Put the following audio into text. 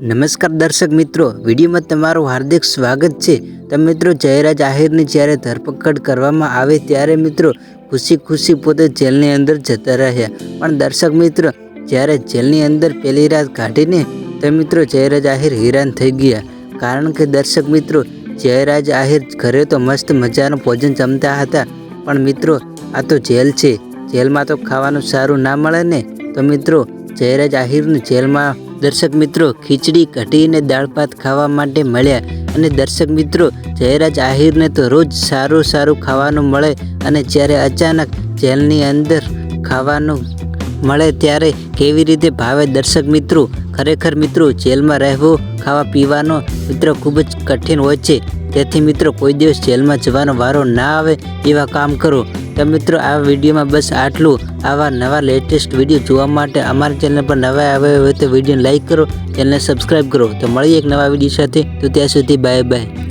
નમસ્કાર દર્શક મિત્રો, વિડીયોમાં તમારું હાર્દિક સ્વાગત છે. તો મિત્રો, જયરાજ આહિરની જ્યારે ધરપકડ કરવામાં આવે ત્યારે મિત્રો ખુશી ખુશી પોતે જેલની અંદર જતા રહ્યા. પણ દર્શક મિત્રો, જ્યારે જેલની અંદર પહેલી રાત કાઢીને તો મિત્રો જયરાજ આહિર હેરાન થઈ ગયા. કારણ કે દર્શક મિત્રો, જયરાજ આહિર ઘરે તો મસ્ત મજાનું ભોજન જમતા હતા. પણ મિત્રો, આ તો જેલ છે. જેલમાં તો ખાવાનું સારું ના મળે ને? તો મિત્રો, જયરાજ આહિરને જેલમાં દર્શક મિત્રો ખીચડી, કઢી અને દાળ ભાત ખાવા માટે મળ્યા અને દર્શક મિત્રો જયરાજ આહિરને તો રોજ સારું સારું ખાવાનું મળે અને જ્યારે અચાનક જેલની અંદર ખાવાનું મળે ત્યારે કેવી રીતે ભાવે દર્શક મિત્રો? ખરેખર મિત્રો, જેલમાં રહેવું, ખાવા પીવાનો મિત્રો ખૂબ જ કઠિન હોય છે. તેથી મિત્રો, કોઈ દિવસ જેલમાં જવાનો વારો ના આવે એવા કામ કરો. તો મિત્રો, આ વિડીયોમાં બસ આટલું. આવા નવા લેટેસ્ટ વીડિયો જોવા માટે અમારા ચેનલ પર નવા આવ્યા હોય તો વિડીયોને લાઇક કરો ચેનલને સબસ્ક્રાઈબ કરો. તો મળીએ એક નવા વીડિયો સાથે. તો ત્યાં સુધી બાય બાય